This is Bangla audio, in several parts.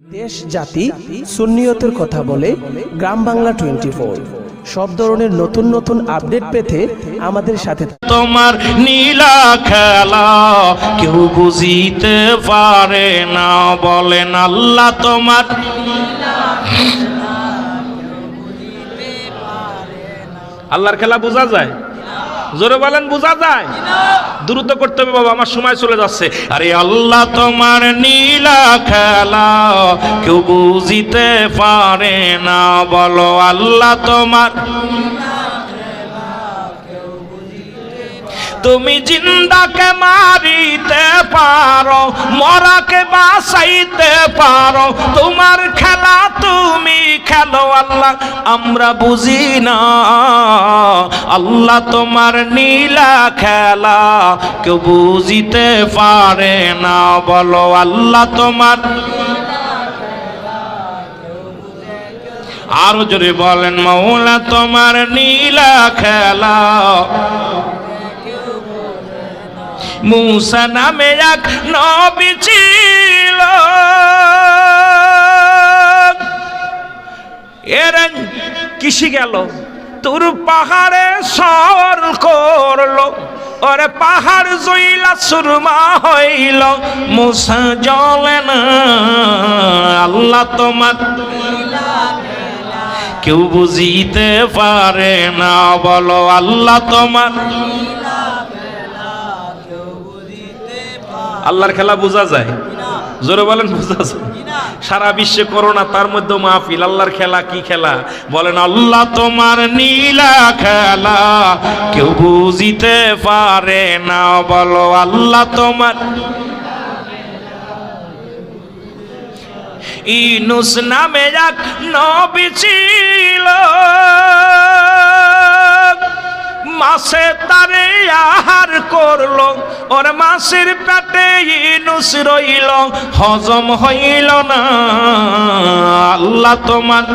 দেশ জাতি সুন্নিয়তের কথা বলে গ্রাম বাংলা টোয়েন্টি ফোর। সব ধরনের নতুন নতুন আপডেট পেতে আমাদের সাথে তোমার নীলা খেলা কেউ বুঝিতে পারে না বলেন আল্লাহ তোমার। আল্লাহর খেলা বোঝা যায়? জোরে বলেন, বোঝা যায়? দ্রুত করতে হবে, বাবা, আমার সময় চলে যাচ্ছে। আরে আল্লাহ, তোমার নীলা খেলা কেউ বুঝিতে পারে না। বলো, আল্লাহ, তোমার তুমি জিন্দাকে মারিতে পারো, মরাকে বাঁচাইতে পারো। তোমার খেলা তুমি খেলো আল্লাহ, আমরা বুঝি না। আল্লাহ তোমার নীলা খেলা কেউ বুঝিতে পারে না। বলো, আল্লাহ তোমার আরও জোরে বলেন, মৌলা তোমার নীলা খেলা। মুসা নামে এক নবী ছিল। এর কিসি গেল? তোর পাহাড়ে সর করল, ওরে পাহাড় জইলা সুরমা হইল। মুসা জলে না, আল্লাহ তোমার কেউ বুঝিতে পারে না, বলো আল্লাহ তোমার আল্লাহর খেলা বোঝা যায়। জোরে বলেন বোঝা যায়। সারা বিশ্বে করোনা তার মধ্যে মাহফিল আল্লাহর খেলা কি খেলা? বলেন আল্লাহ তোমার নীলা খেলা কেউ বুঝিতে পারে না। বলো আল্লাহ তোমার ইনুস নামে এক নবী ছিল। মাসে তারে আহার করল, ওর মাসের পেটে ইনুস রইল, হজম হইল না। আল্লাহ তোমার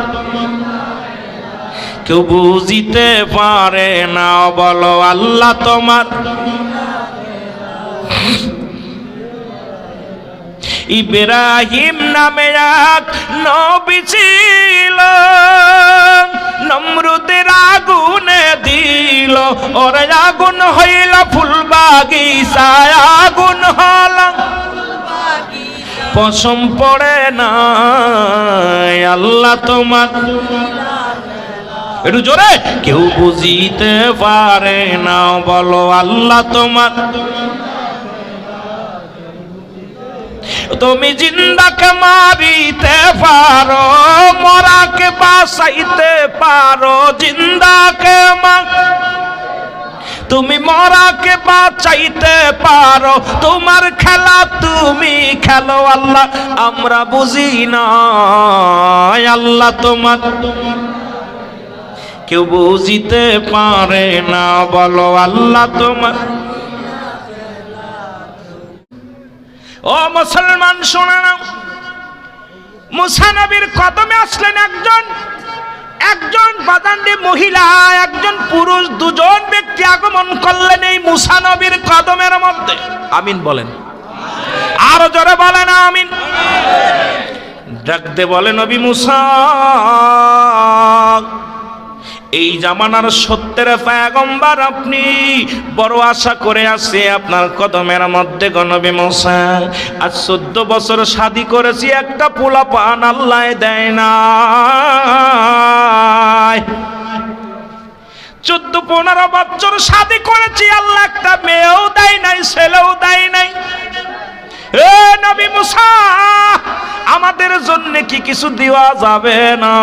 কেউ বুঝিতে পারে না, বলো আল্লাহ তোমার। ইব্রাহিম নামে এক নবী ছিল। নমরুদের আগুনে দিল। ওর আগুন হইল ফুল বাগিচায় আগুন হল পশম পড়ে না। আল্লাহ তোমার একটু জোরে, কেউ বুঝিতে পারে না। বলো, আল্লাহ তোমার তুমি জিন্দাকে মারিতে পারো, মরাকে বাসাইতে পারো জিন্দাকে মা তুমি মরাকে বাঁচাইতে পারো, তোমার খেলা তুমি খেলো আল্লাহ, আমরা বুঝি না, আল্লাহ তোমার কেউ বুঝিতে পারে না, বলো আল্লাহ তোমার ও মুসলমান, শোনা নাও মুসা নবীর কদমে আসলেন একজন একজন বাদান্ডি মহিলা, একজন পুরুষ, দুজন ব্যক্তি আগমন করলেন এই মুসা নবীর কদমের মধ্যে। আমিন বলেন। আরও জোরে বলেন, আমিন। ডাকতে বলেন নবী মুসা। এই জামানার সত্যের পায়গম্বার আপনি। বড় আশা করে আছে আপনার কদমের মধ্যে গণবী মশা আজ চোদ্দ বছর শাদি করেছি, একটা পোলা পান আল্লাহ দেয় না চোদ্দ পনেরো বছর শাদি করেছি, আল্লাহ একটা মেয়েও দেয় নাই, ছেলেও দেয় নাই। এ নবী মুসা! আমাদের জন্য কি কিছু দেওয়া যাবে না?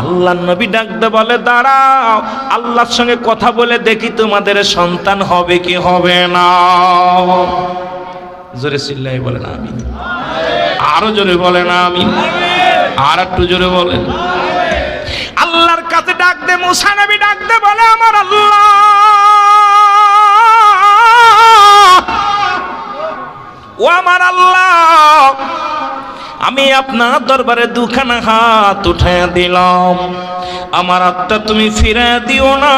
আল্লাহ নবী ডাকতে বলে, দাঁড়াও, আল্লাহর সঙ্গে কথা বলে দেখি তোমাদের সন্তান হবে কি হবে না। জোরে চিল্লাই বলে না আমি আরও জোরে বলে না আমি আর একটু জোরে বলেন। আল্লাহর কাছে ডাক দে মুসা নবী ডাক দে বলে আমার আল্লাহ। ও আমার আল্লাহ। আমি আপনার দরবারে দুখানা হাত উঠে দিলাম। আমার আত্মা তুমি ফিরে দিও না।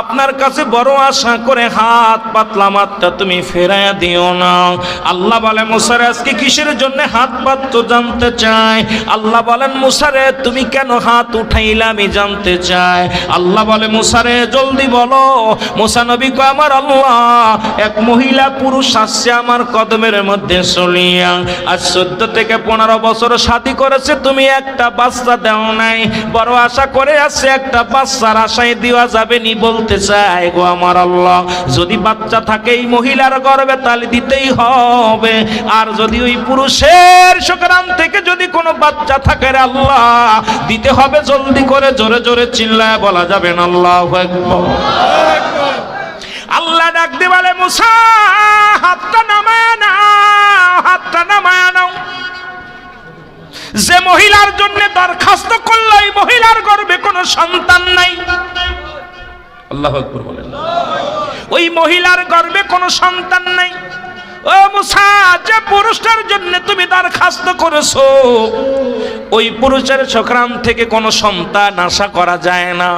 আপনার কাছে বড় আশা করে হাত পাতলাম, আত্মা তুমি ফিরে দিও না। আল্লাহ বলে, মুসারে, আজকে কিসের জন্য হাত পাততো জানতে চাই? আল্লাহ বলেন, মুসারে, তুমি কেন হাত উঠাইলে আমি জানতে চাই? আল্লাহ বলে, মুসারে, জলদি বলো, মুসা নবী কয়, আমার আল্লাহ, এক মহিলা পুরুষ আসছে আমার কদমের মধ্যে চলিয়া আজ চোদ্দ থেকে পনেরো বছর শাদি করেছে, তুমি একটা বাচ্চা দেও নাই। বড় আশা করে আছে একটা বাচ্চার আশায় দেওয়া যাবে নি বলতে চাই গো আমার আল্লাহ। যদি বাচ্চা থাকে এই মহিলার গর্বে তাহলে দিতেই হবে। আর যদি ওই পুরুষের সুতরাং থেকে যদি কোনো বাচ্চা থাকে আল্লাহ, দিতে হবে জলদি করে, জোরে জোরে চিল্লায় বলা যাবে না আল্লাহ আল্লাহ ডাক দি বলে, মুসা, হাতটা নামায় না হাতটা নামায় নাও। যে মহিলার জন্য দরখাস্ত করল, এই মহিলার গর্বে কোনো সন্তান নাই। আল্লাহ আকবর বলেন। ওই মহিলার গর্বে কোনো সন্তান নাই। ও মুসা, যে পুরুষটার জন্য তুমি দরখাস্ত করেছ, ওই পুরুষের সংক্রান্ত থেকে কোনো সন্তান আশা করা যায় না।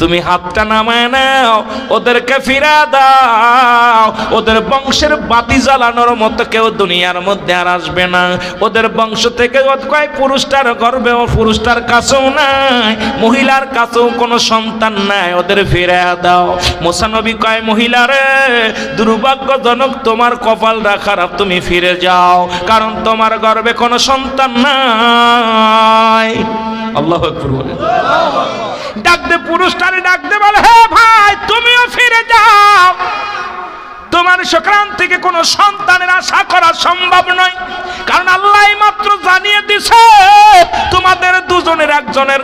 তুমি হাতটা নামায় নাও, ওদেরকে ফিরা দাও। ওদের বংশের বাতি জ্বালানোর মতো কেউ দুনিয়ার মধ্যে আর আসবে না। ওদের বংশ থেকে কয় পুরুষটার গর্বে ও পুরুষটার কাছেও নাই। মহিলার কাছেও কোনো সন্তান নাই, ওদের ফিরা দাও। মোসানবী কয় মহিলারে দুর্ভাগ্যজনক তোমার কপালটা খারাপ তুমি ফিরে যাও, কারণ তোমার গর্বে কোনো সন্তান নাই। আল্লাহ বলেন। ডাক দে পুরুষটারে ডাকতে বলে হে ভাই, তুমিও ফিরে যাও। তোমার সংক্রান্ত থেকে কোনো সন্তানের আশা করা সম্ভব নয়। কারণ আল্লাহ মাত্র জানিয়ে দিছে, তোমাদের দুজনের একজনের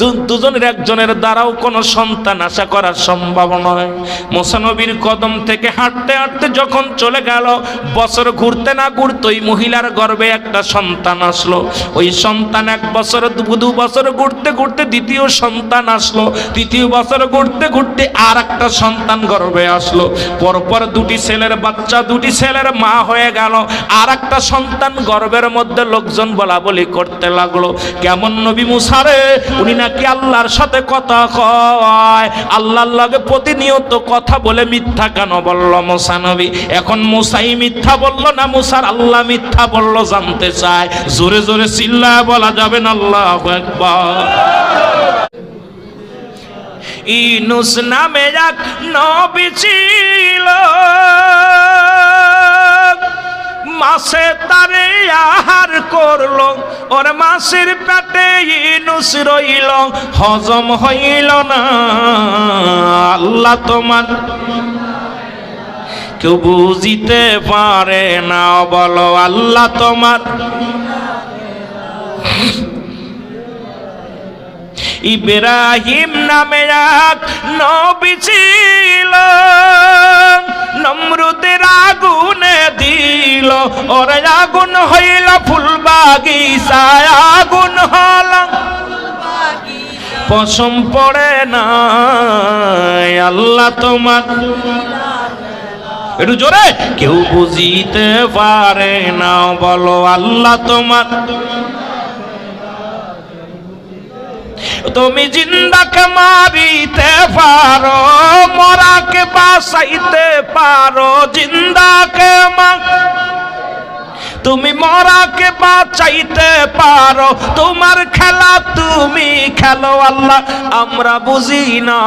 দুজনের একজনের দ্বারাও কোনো সন্তান আশা করা সম্ভব নয়। মোসানবীর কদম থেকে হাঁটতে হাঁটতে যখন চলে গেল, বছর ঘুরতে না ঘুরতে ওই মহিলার গর্বে একটা সন্তান আসলো। ওই সন্তান এক বছর, দু বছর ঘুরতে ঘুরতে দ্বিতীয় সন্তান আসলো। তৃতীয় বছর ঘুরতে ঘুরতে আর একটা সন্তান গর্বে আসলো। পরপর দুটি ছেলের বাচ্চা, দুটি ছেলের মা হয়ে গেল। আর একটা সন্তান গর্বের মধ্যে লোকজন বলা বলি করতে লাগল। কেমন নবী মুসারে উনি নাকি আল্লাহর সাথে কথা কয়? আল্লাহর লগে প্রতিনিয়ত কথা বলে মিথ্যা কেন বলল মুসা নবী? এখন মুসাই মিথ্যা বলল না মুসার আল্লাহ মিথ্যা বলল জানতে চায়? জোরে জোরে চিল্লায় বলা যাবে না, আল্লাহ একবার ইনুস নামে এক নবী ছিল। মাসে তারে আহার করল, ওর মাসের পেটে ইনুস রইল, হজম হইল না। আল্লাহ তোমার কেউ বুঝিতে পারে না, বলো আল্লাহ তোমার। ইব্রাহিম নামে এক নবী ছিল। নমরুদের আগুনে দিল। ওর আগুন হইল ফুল বাগিচায় আগুন হল। পশম পড়ে না, আল্লাহ তোমার। একটু জোরে, কেউ বুঝিতে পারে না, বলো আল্লাহ তোমার। তুমি জিন্দাকে মারিতে পারো, মরাকে বাসাইতে পারো, জিন্দাকে মা তুমি মরাকে বাঁচাইতে পারো, তোমার খেলা তুমি খেলো আল্লাহ, আমরা বুঝি না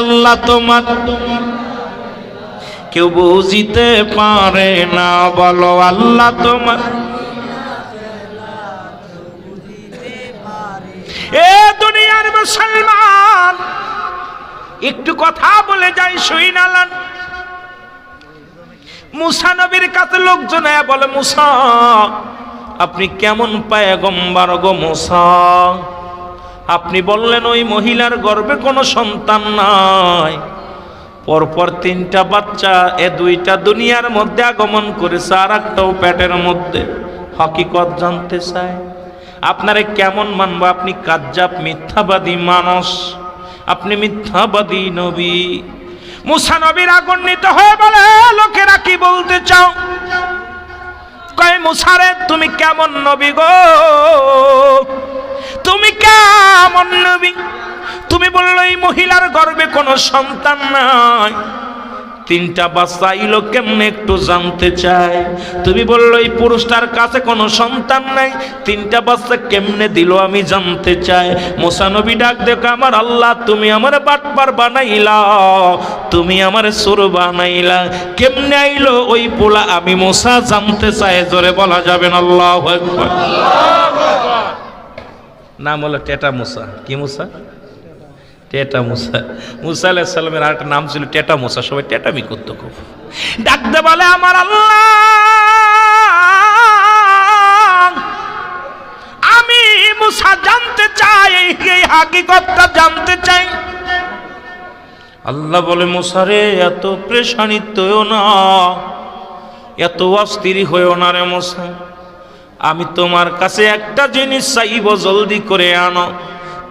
আল্লাহ তোমার। কেউ বুঝিতে পারে না, বলো আল্লাহ তোমার। এ দুনিয়ার মুসলমান, একটু কথা বলে যাই শুইনালান মুসা নবীর কাছে লোকজন বলে, মুসা, আপনি কেমন পায় গম্বার গো মুসা? আপনি বললেন, ওই মহিলার গর্ভে কোনো সন্তান নাই। পরপর তিনটা বাচ্চা এ দুইটা দুনিয়ার মধ্যে আগমন করেছে আর একটাও পেটের মধ্যে। হকিকত জানতে চায়? আপনারে কেমন মানবো? আপনি কাজ্জাব মিথ্যাবাদী মানুষ। আপনি মিথ্যাবাদী নবী। মুসা নবীর আগুন্বিত হয়ে বলে লোকেরা কি বলতে চাও? কয়, মুসারে, তুমি কেমন নবী গো? তুমি কেমন নবী? তুমি বলল এই মহিলার গর্ভে কোনো সন্তান নাই। তিনটা বাচ্চা আইলো কেমনে একটু জানতে চায় তুমি বলল, এই পুরুষটার কাছে কোনো সন্তান নাই। তিনটা বাচ্চা কেমনে দিল আমি জানতে চাই? মোসানবী ডাক, দেখো আমার আল্লাহ, তুমি আমার বাটপার বানাইলা। তুমি আমার সুর বানাইলা। কেমনে আইলো ওই পোলা? আমি মোসা জানতে চাই, জোরে বলা যাবে না। আল্লাহ নাম হলো টেটা মুসা। কি মুসা? টেটা মুসা মুসা আলাইহিস সালামের আরেকটা নাম ছিল টেটা মুসা, সবাই টেটামি করতো খুব। ডাকতে বলে আমার আল্লাহ। আমি মুসা জানতে চাই, এই হাকিকতটা জানতে চাই। আল্লাহ বলে মুসারে এত প্রেশানিত হয়েও না, এত অস্থির হয়েও না রে মুসা। আমি তোমার কাছে একটা জিনিস চাইব, জলদি করে আনো।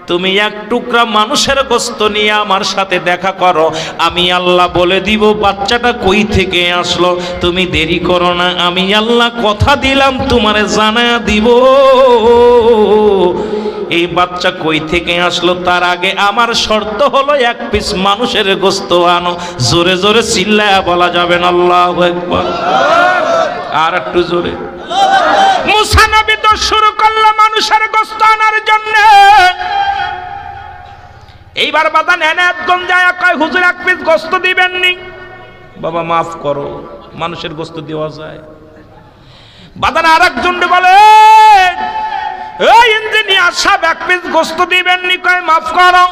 তুমি এক টুকরা মানুষের গোস্ত নিয়ে আমার সাথে দেখা করো। আমি আল্লাহ বলে দিব, বাচ্চাটা কই থেকে আসলো? তুমি দেরি করো না, আমি আল্লাহ কথা দিলাম, তোমারে জানা দিব। এই বাচ্চা কই থেকে আসলো? তার আগে আমার শর্ত হলো এক পিস মানুষের গোস্ত আনো। জোরে জোরে চিল্লায়া বলা যাবে না, আল্লাহ একবার আর একটু জোরে। মুসা নবী তো শুরু করল মানুষের গোস্ত আনার জন্য। এইবার বাবা নেনায়তগঞ্জ যায় কয়, হুজুর, এক পিস গোস্ত দিবেননি? বাবা, মাফ করো, মানুষের গোস্ত দেওয়া যায়। বাদান আর একজন বলে ইঞ্জিনিয়ার সাহেব, এক পিস গোস্ত দিবেননি? কয়, মাফ করো।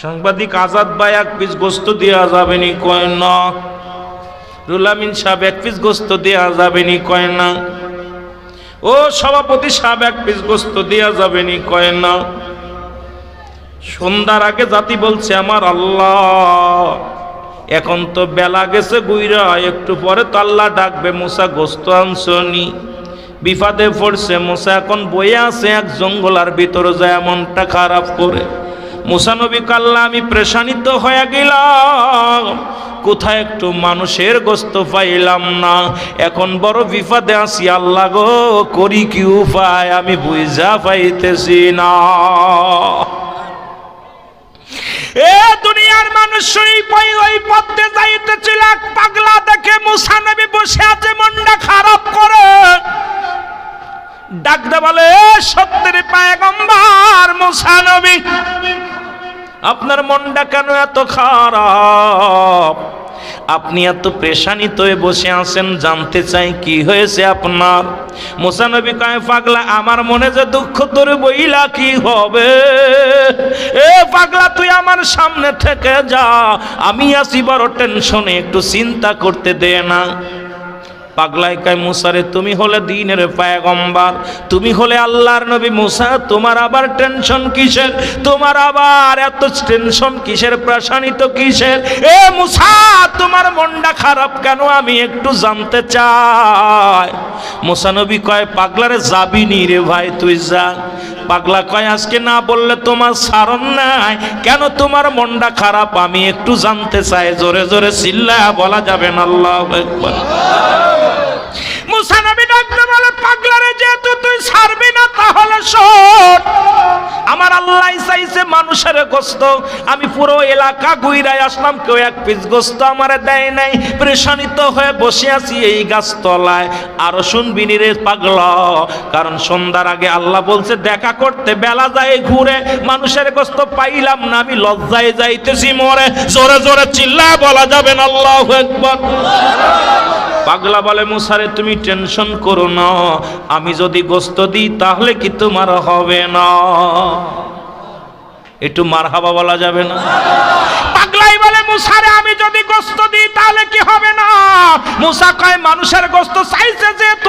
সাংবাদিক আজাদ ভাই, এক পিস গোস্ত দেওয়া যাবে নি কয়, না। রুলামিন সাহেব, এক পিস গোস্ত দেওয়া যাবে নি কয়, না। ও, সভাপতি সাহেব, এক পিস গোস্ত দেওয়া যাবে নি কয়, না। সন্ধ্যার আগে জাতি বলছে আমার আল্লাহ। এখন তো বেলা গেছে গুইরা একটু পরে তো আল্লাহ ডাকবে, মুসা গোস্ত আনসনি বিফাদে পড়ছে মুসা, এখন বয়ে আছে এক জঙ্গলার ভিতরে যায় মনটা খারাপ করে। মুসানবী কাল্লা, আমি প্রেশানিত হয়ে গেলাম। কোথায় একটু মানুষের গোস্ত পাইলাম না। এখন বড় বিপদে আছি, আল্লাহ গো, করি কি উপায়? আমি বুঝা পাইতেছি না। দুনিয়ার মানুষ ওই পথে যাইতেছিল এক পাগলা দেখে বসে আছে, মনটা খারাপ করে। ডাকতে বলে সত্যের পায়গম্বর আপনার মনটা কেন এত খারাপ? আপনি এত প্রেশানিত হয়ে বসে আছেন, জানতে চাই কি হয়েছে আপনার? মোসানবী কয়, পাগলা, আমার মনে যে দুঃখ তোর বইলা কি হবে? এ পাগলা আমার সামনে থেকে যা, আমি আছি বড় টেনশনে, একটু চিন্তা করতে দে না। পাগলাই কায় মুসারে তুমি হলে দিনের পায়গম্বার, তুমি হলে আল্লাহর নবী মুসা, তোমার আবার টেনশন কিসের? তোমার আবার এত টেনশন কিসের, প্রাসানিত কিসের? এ মুসা, তোমার মনটা খারাপ কেন? আমি একটু জানতে চাই। মুসা কয়, পাগলারে যাবি নি রে ভাই, তুই যা। পাগলা কয়, আজকে না বললে তোমার সারণ নাই? কেন তোমার মনটা খারাপ? আমি একটু জানতে চাই, জোরে জোরে চিল্লা বলা যাবে না, আল্লাহ একবার মানুষের গোস্ত, আমি পুরো এলাকা গুইরাই আসলাম, কেউ এক পিস গোস্ত আমারে দেয় নাই। প্রেশানিত হয়ে বসে আছি এই গাছতলায়। আরও শুনবি নি রে পাগলা, কারণ সন্ধ্যার আগে আল্লাহ বলছে, দেখা করতে বেলা যায় ঘুরে, মানুষের গোস্ত পাইলাম না, আমি লজ্জায় যাইতেছি মরে। জোরে জোরে চিল্লা, বলা যাবে না, আল্লাহ একবার পাগলা বলে মুসারে তুমি টেনশন করো না, আমি যদি গোস্ত দিই, তাহলে কি তোমার হবে না? একটু মারহাবা বলা যাবে না। পাগলাই বলে আমি যদি গোস্ত দিই, তাহলে কি হবে না? কয়, মানুষের গোস্ত চাইছে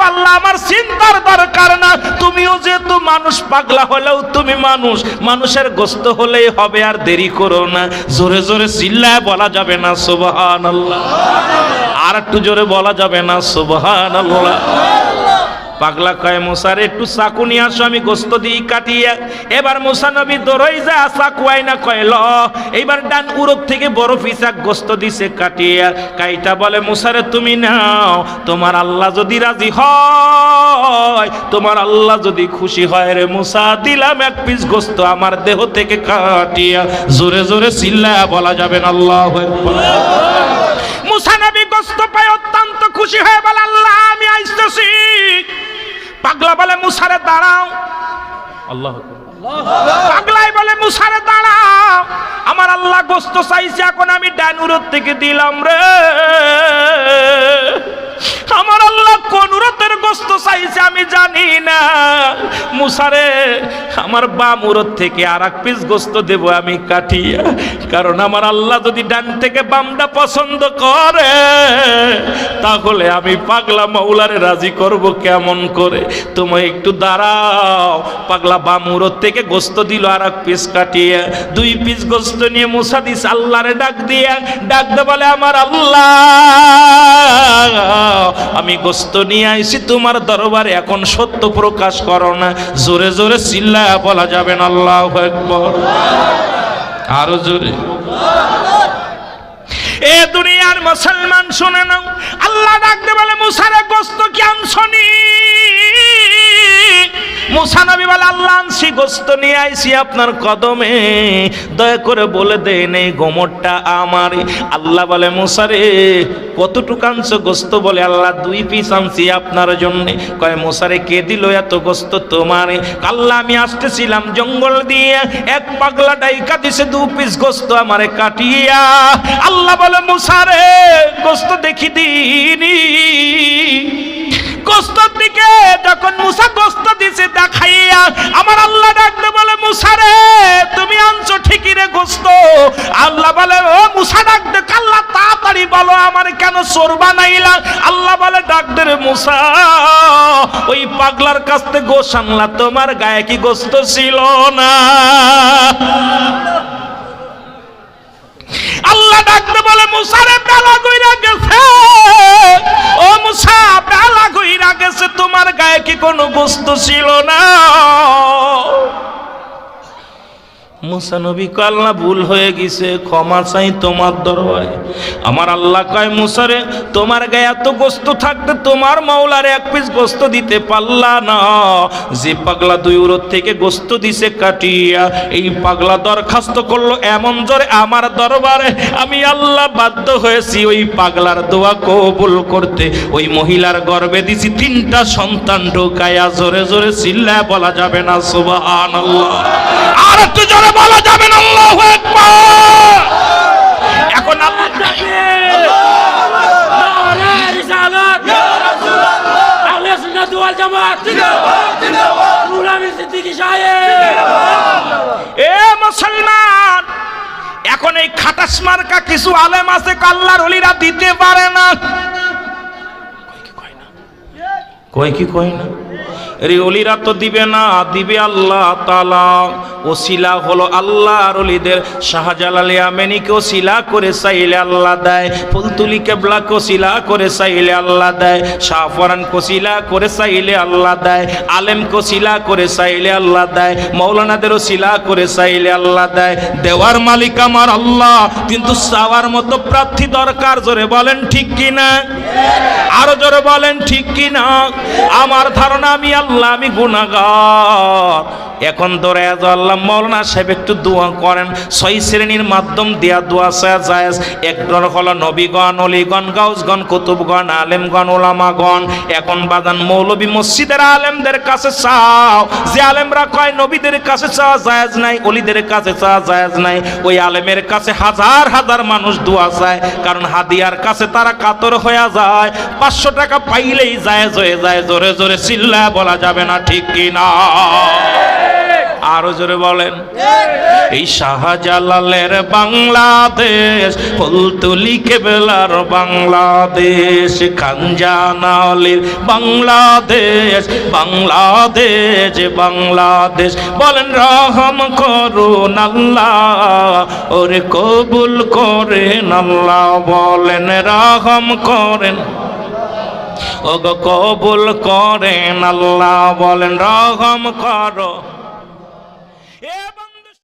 আল্লাহ, আমার চিন্তার দরকার না। তুমিও যেহেতু মানুষ, পাগলা হলেও তুমি মানুষ। মানুষের হলেই হবে, আর দেরি করো না। জোরে জোরে চিল্লায় বলা যাবে না সুবহান আল্লাহ আর একটু জোরে বলা যাবে না সুবহান আল্লাহ পাগলা কয়, মুসার, একটু চাকু নিয়ে আসো, আমি গোস্ত দিই, কাটিয়া। এবার মুসা নবী দৌড়ই যা চাকু আইনা কয়, ল। এইবার ডান উরক থেকে বড় পিসাক গোস্ত দিছে, কাটিয়া। কাইটা বলে, মুসারে, তুমি নাও, তোমার আল্লাহ যদি রাজি হয়, তোমার আল্লাহ যদি খুশি হয় রে মুসা, দিলাম এক পিস গোস্ত আমার দেহ থেকে কাটিয়া। জোরে জোরে চিল্লা বলা যাবে না, আল্লাহ মুসা নবী গোস্ত পায় অত্যন্ত খুশি হয়ে বলে, আল্লাহ, আমি আইসতেছি। পাগলা বলে মুসারে দাঁড়াও। আল্লাহ পাগলাই বলে মুসারে দাঁড়াও। আমার আল্লাহ গোস্ত চাইছে, এখন আমি ডানুরত থেকে দিলাম রে। আমার আল্লাহ কোন উরতের গোস্ত চাইছে আমি জানি না। মুসারে, আমার বাম উরত থেকে আর এক পিস গোস্ত দেব আমি কাটিয়া। কারণ আমার আল্লাহ যদি ডান থেকে বামটা পছন্দ করে, তাহলে আমি পাগলা মৌলারে রাজি করব কেমন করে? তুমি একটু দাঁড়াও। পাগলা বাম উরত থেকে গোস্ত দিল আর এক পিস কাটিয়ে। দুই পিস গোস্ত নিয়ে মুসা দিস আল্লাহরে ডাক দিয়ে। ডাক দে বলে, আমার আল্লাহ আমি গোস্ত নিয়ে আইছি, তোমার দরবারে এখন সত্য প্রকাশ করো না। জোরে জোরে চিল্লা বলা যাবে না, আল্লাহ একবার আরও জোরে। এ দুনিয়ার মুসলমান, শুনে নাও। আল্লাহ ডাকতে বলে, মুসারে গোস্ত কি শুনি মুসা নবী বলে, আল্লাহ আনছি গোস্ত নিয়ে আইছি আপনার কদমে। দয়া করে বলে দেন, এই গোমরটা আমার। আল্লাহ বলে মুসারে কতটুকু আনছো গোস্ত বলে, আল্লাহ, দুই পিস আনছি আপনার জন্য। কয় মুসারে কে দিল এত গোস্ত তোমারে? আল্লাহ, আমি আসতেছিলাম জঙ্গল দিয়ে। এক পাগলা ডাইকা দিছে, দু পিস গোস্ত আমারে কাটিয়া। আল্লাহ বলে মুসারে গোস্ত দেখি দিনি গোস্তর দিকে যখন মুসা গোস্ত দিছে মুসা ওই পাগলার কাছ থেকে গোস তোমার গায়ে কি গোস্ত ছিল না? আল্লাহ ডাকতে বলে মুসারে বেলা গইরা গেছে। ও মুসা, বেলা গইরা গেছে, তোমার গায়ে কি কোনো বস্তু ছিল না? মুসা নবী কয়, আল্লাহ ভুল হয়ে গেছে ক্ষমা চাই তোমার দরবারে। আমার আল্লাহ কয় মুসারে তোমার গায়ে এত গোস্ত থাকতে তোমার মাওলারে এক পিস গোস্ত দিতে পারলা না। যে পাগলা দুই উরত থেকে গোস্ত দিছে কাটিয়া এই পাগলা দরখাস্ত করল এমন জোরে আমার দরবারে। আমি আল্লাহ বাধ্য হয়েছি ওই পাগলার দোয়া কবুল করতে। ওই মহিলার গর্বে দিছি তিনটা সন্তান ঢোকায়া জোরে জোরে চিল্লা বলা যাবে না আল্লাহ আর একটু জোরে বলা যাবে না, আল্লাহ এখন এ মুসলমান, এখন এই খাটাস মার্কা কিছু আলেম আছে, কাল্লার হলিরা দিতে পারে না। কই কি কয় না? রে অলিরা তো দিবে না, দিবে আল্লাহ তালা ওসিলা হলো আল্লাহর অলিদের। শাহজালাল আমেনিকে ওসিলা করে চাইলে আল্লাহ দেয়, ফুলতুলি কেবলাকে ওসিলা করে চাইলে আল্লাহ দেয় শাহফরান কোসিলা করে চাইলে আল্লাহ দেয় আলেম কোসিলা করে চাইলে আল্লাহ দেয়, মৌলানাদের ওসিলা করে চাইলে আল্লাহ দেয়। দেওয়ার মালিক আমার আল্লাহ, কিন্তু চাওয়ার মতো প্রার্থী দরকার, জোরে বলেন ঠিক কিনা? আরও জোরে বলেন ঠিক কিনা? আমার ধারণা আমি আল্লাহ আমি গুনাগার। এখন ধরে আল্লাহ মৌলানা সাহেব একটু দোয়া করেন। ছয় শ্রেণির মাধ্যম দিয়া দোয়া চাওয়া যায় একদর হলো নবীগণ, অলিগণ, গাউসগণ, কুতুবগণ, আলেমগণ ওলামাগণ এখন বাদান মৌলবী মসজিদের আলেমদের কাছে চাও। যে আলেমরা কয়, নবীদের কাছে চাওয়া জায়েজ নাই, অলিদের কাছে চাওয়া জায়েজ নাই। ওই আলেমের কাছে হাজার হাজার মানুষ দোয়া চায়, কারণ হাদিয়ার কাছে তারা কাতর হয়ে যায়। পাঁচশো টাকা পাইলেই জায়েজ হয়ে যায়, জোরে জোরে চিল্লা বলা যাবে না, ঠিক কি না আরও জোরে বলেন। এই শাহজালালের বাংলাদেশ, ফুলতুলি কেবলার বাংলাদেশ, খানজানালির বাংলাদেশ বাংলাদেশ বাংলাদেশ। বলেন, রহম করুন আল্লাহ, ওরে কবুল করেন আল্লাহ। বলেন, রহম করেন, ওগো কবুল করেন আল্লাহ। বলেন, রহম করো।